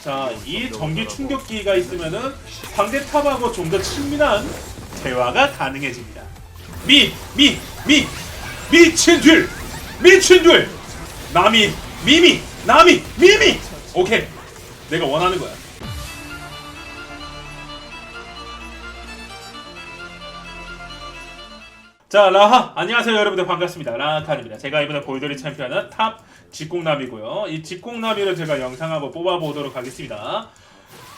자, 이 전기 충격기가 있으면은 상대 탑하고 좀 더 친밀한 대화가 가능해집니다. 미, 미, 미, 미친 줄, 미친 줄. 남이, 미미, 남이, 미미. 오케이, 내가 원하는 거야. 자, 라하. 안녕하세요, 여러분들. 반갑습니다. 라하칸입니다. 제가 이번에 보여드릴 챔피언은 탑 직공나비고요. 이 직공나비를 제가 영상 한번 뽑아보도록 하겠습니다.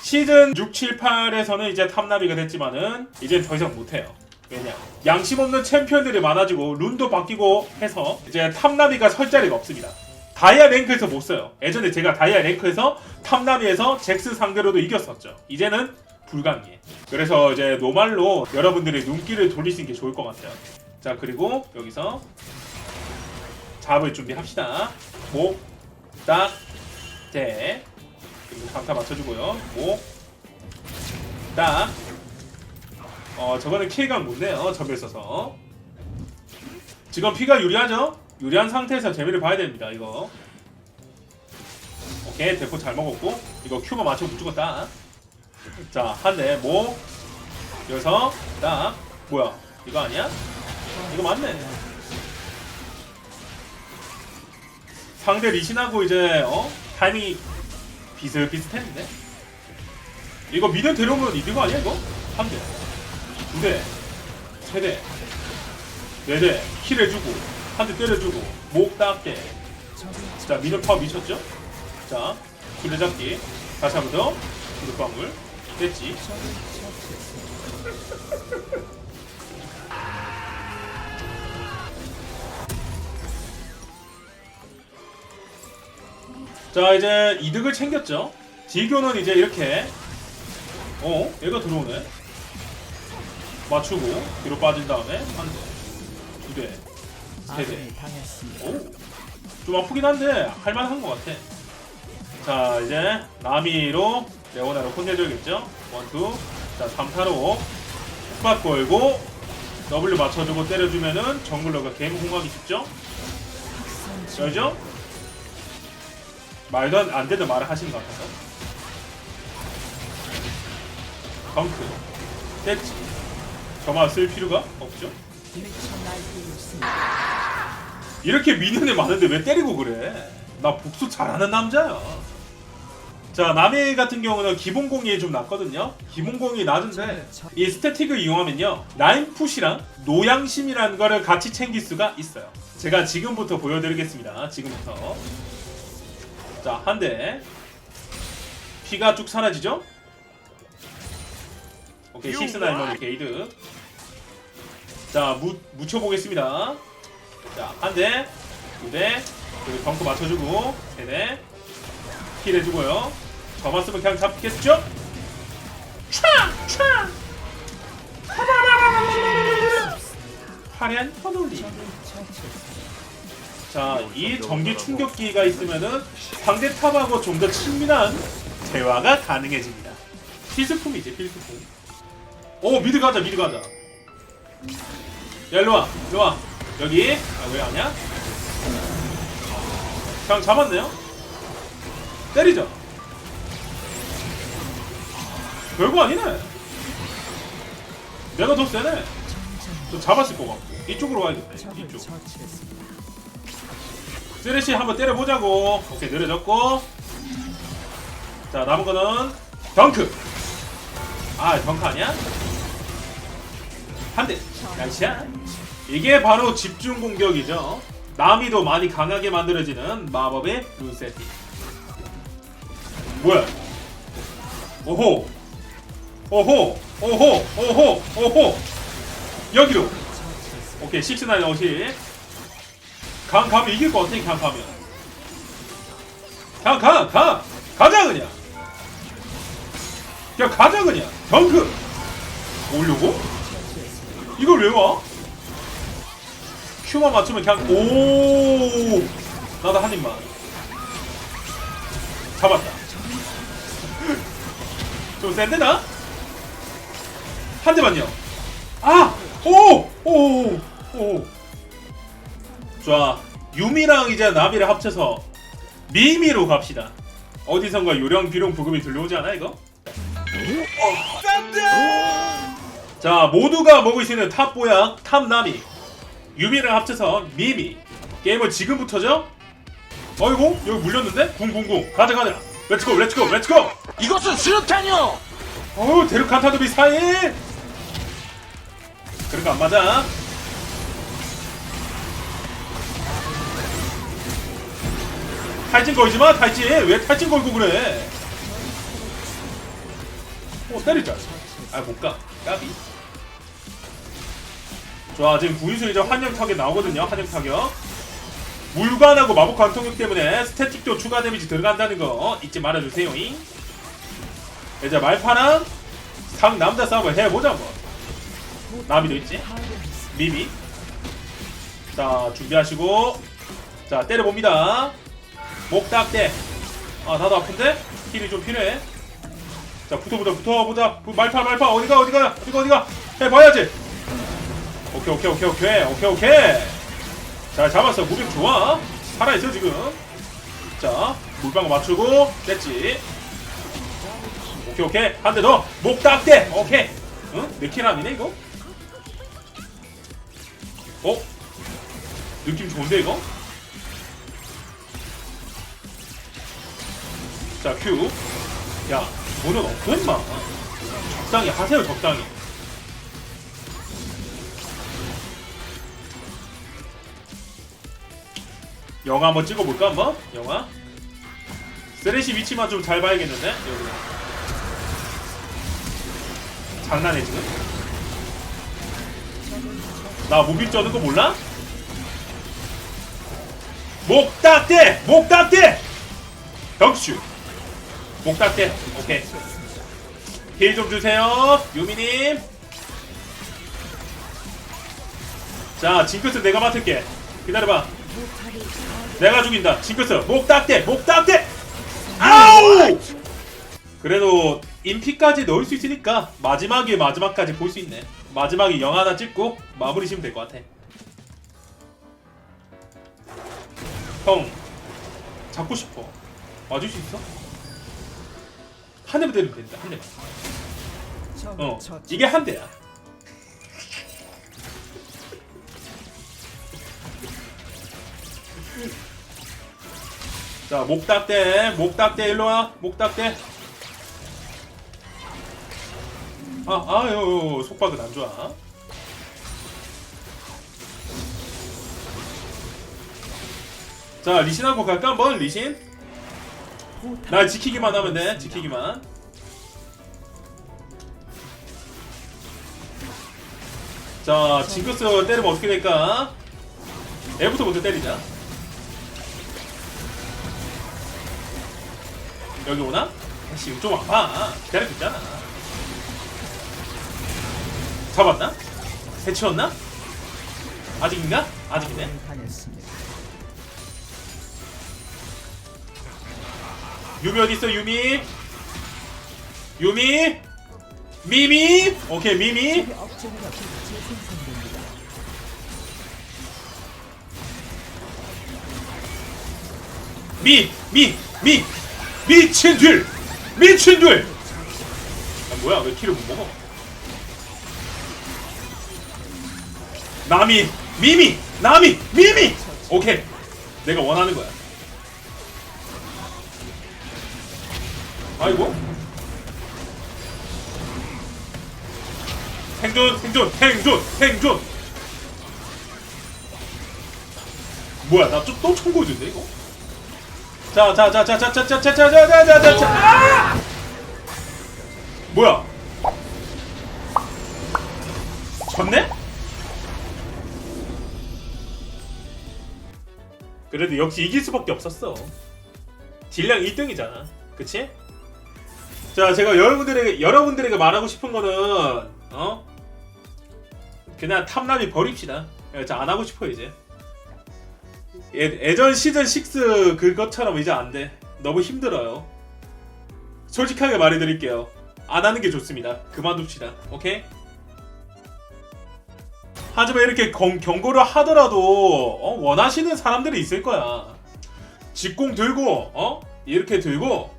시즌 6, 7, 8에서는 이제 탑나비가 됐지만은 이제 더 이상 못해요. 왜냐? 양심 없는 챔피언들이 많아지고 룬도 바뀌고 해서 이제 탑나비가 설 자리가 없습니다. 다이아 랭크에서 못 써요. 예전에 제가 다이아 랭크에서 탑나비에서 잭스 상대로도 이겼었죠. 이제는 불가능해. 그래서 이제 노말로 여러분들이 눈길을 돌리시는 게 좋을 것 같아요. 자 그리고 여기서 잡을 준비합시다. 목, 딱, 대. 그리고 강타 맞춰주고요. 목, 딱. 어 저거는 킬각 못 내요. 점에 있어서. 지금 피가 유리하죠? 유리한 상태에서 재미를 봐야 됩니다. 이거. 오케이 대포 잘 먹었고 이거 큐만 맞춰 무조건 딱. 자, 한 대, 목, 여기서, 딱, 뭐야, 이거 아니야? 이거 맞네. 상대 리신하고 이제, 어? 타이밍이 비슷비슷했는데? 이거 미드 데려오면 이득 아니야, 이거? 한 대, 두 대, 세 대, 네 대, 킬 해주고, 한 대 때려주고, 목딱 대. 자, 미드 파워 미쳤죠? 자, 줄레잡기. 다시 한번 더. 구독방울. 됐지. 자 이제 이득을 챙겼죠. 딜교는 이제 이렇게 어 얘가 들어오네. 맞추고 뒤로 빠진 다음에 한 대, 두 대, 세 대. 아군이 당했습니다. 오, 좀 아프긴 한데 할만한 것 같아. 자 이제 나미로 레오나로 혼내줘야겠죠. 원투. 자 3타로 훅박 걸고 W 맞춰주고 때려주면은 정글러가 게임 공감이 쉽죠. 알죠? 말도 안- 안 되는 말을 하시는 것 같아서. 덩크. 됐지. 저만 쓸 필요가 없죠. 이렇게 미는 애 많은데 왜 때리고 그래? 나 복수 잘하는 남자야. 자, 남해 같은 경우는 기본 공이 좀 낮거든요. 기본 공이 낮은데 이 스태틱을 이용하면요. 라인 푸시랑 노양심이라는 거를 같이 챙길 수가 있어요. 제가 지금부터 보여드리겠습니다. 지금부터. 자, 한 대. 피가 쭉 사라지죠? 오케이, 식스나이먼 게이드. 자, 무, 묻혀보겠습니다. 자, 한 대, 두 대, 그리고 덩크 맞춰주고, 세 대, 킬 해주고요. 저만 쓰면 그냥 잡겠죠? 촥! 촥! 화려한 펀올리. 자, 이 전기 충격기가 있으면은 상대 탑하고 좀 더 친밀한 대화가 가능해집니다. 필수품이지, 필수품. 오, 미드 가자, 미드 가자. 야, 일로 와, 일로 와. 여기. 아, 왜 아냐? 그냥 잡았네요? 때리죠? 별거 아니네. 내가 더 세네. 좀 잡았을 것 같고. 이쪽으로 가야겠다. 적을 이쪽. 쓰레쉬 한번 때려보자고. 오케이, 느려졌고. 자, 남은 거는 덩크. 아, 덩크 아니야? 한 대. 나이스야. 이게 바로 집중 공격이죠. 나미도 많이 강하게 만들어지는 마법의 룬 세팅. 뭐야? 오호. 오호. 오호. 오호. 오호. 여기로. 오케이, 식스나인 어시. 강 가면 이길 것 같아 그냥 가면 그냥 가! 가! 가자 그냥 그냥 가자 그냥 덩크 오려고? 이걸 왜 와? 큐만 맞추면 그냥 오 나도 한 입만 잡았다 좀 센데 나? 한 대만요 아! 오! 오! 오! 좋아. 유미랑 이제 나비를 합쳐서 미미로 갑시다. 어디선가 요령 비룡 부금이 들려오지 않아 이거? 자 모두가 먹을 수 있는 탑 보약 탑 나미 유미를 합쳐서 미미. 게임은 지금부터죠? 어이구 여기 물렸는데? 궁궁궁. 가자 가자. 렛츠고 렛츠고 렛츠고 이것은 수류탄이요! 어우 데루칸타도비 사인 그런 거 안 맞아 탈진 걸지 마 탈진. 왜 탈진 걸고 그래? 어 때리자. 아 못 가. 까비. 좋아 지금 구인수 이제 환영 타격 나오거든요. 환영 타격. 물관하고 마법 관통력 때문에 스태틱도 추가 데미지 들어간다는 거 잊지 말아주세요 잉. 이제 말파랑 상 남자 싸움을 해보자 뭐. 나미도 있지? 미미. 자 준비하시고. 자 때려봅니다 목닥대. 아 나도 아픈데? 힐이 좀 필요해. 자 붙어보자 붙어보자 부- 말파 말파. 어디가 어디가? 어디가 어디가? 해봐야지. 오케이 오케이 오케이 오케이. 오케이 오케이. 자 잡았어. 무빙 좋아. 살아있어 지금. 자 물방울 맞추고. 됐지. 오케이 오케이. 한 대 더. 목닥대. 오케이. 응? 느키람이네 이거? 어? 느낌 좋은데 이거? 자 큐. 야 돈은 없어 임마 적당히 하세요 적당히 영화 한번 찍어볼까 한번? 영화? 쓰레쉬 위치만 좀 잘 봐야겠는데? 여기 장난해 지금? 나 무빙 쩌는 거 몰라? 목닥대! 목닥대! 덕슈 목닥대 오케이. 힐좀 주세요 유미님. 자 징크스 내가 맡을게. 기다려봐. 내가 죽인다. 징크스 목닥대 목닥대 아우! 그래도 인피까지 넣을 수 있으니까 마지막에 마지막까지 볼 수 있네. 마지막에 영 하나 찍고 마무리 지면 될 것 같아. 형 잡고 싶어. 맞을 수 있어? 한 대만 때리면 된다 한 대만. 어 이게 한 대야. 자 목닥대 목닥대 일로 와 목닥대. 아 아유 속박은 안 좋아. 자 리신하고 갈까 한번? 리신 나 지키기만 하면 돼 지키기만 자 징크스 때리면 어떻게 될까 애부터 먼저 때리자 여기 오나? 다시 좀 와봐 기다리고 있잖아 잡았나? 해치웠나? 아직인가? 아직이네 당했습니다. 유미 어디 있어 유미? 유미? 미미? 오케이 미미. 미, 미, 미, 미친 둘, 미친 둘. 아, 뭐야 왜 키를 못 먹어? 나미, 미미, 나미, 미미. 오케이, 내가 원하는 거야. 아이고. 생존, 생존, 생존, 생존. 뭐야 나 또 청구해준대 이거? 자, 자, 자, 자, 자, 자, 자, 자, 자, 자, 자, 자, 자, 자, 아! 뭐야? 졌네? 그래도 역시 이길 수밖에 없었어. 딜량 1등이잖아. 그치? 자, 제가 여러분들에게, 여러분들에게 말하고 싶은 거는, 어? 그냥 탐남이 버립시다. 자, 안 하고 싶어, 이제. 예, 예전 시즌 6 그것처럼 이제 안 돼. 너무 힘들어요. 솔직하게 말해드릴게요. 안 하는 게 좋습니다. 그만둡시다. 오케이? 하지만 이렇게 경, 경고를 하더라도 어, 원하시는 사람들이 있을 거야. 직공 들고 어 이렇게 들고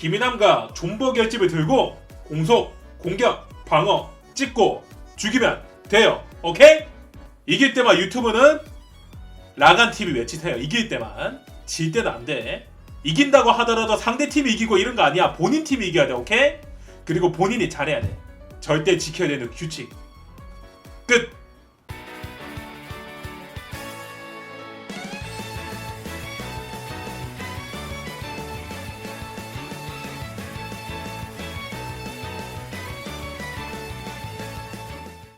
김이남과 존버 결집을 들고 공속, 공격, 방어, 찍고 죽이면 돼요. 오케이? 이길 때만 유튜브는 라간 TV 외치세요. 이길 때만. 질 때는 안 돼. 이긴다고 하더라도 상대 팀이 이기고 이런 거 아니야. 본인 팀이 이겨야 돼. 오케이? 그리고 본인이 잘해야 돼. 절대 지켜야 되는 규칙. 끝.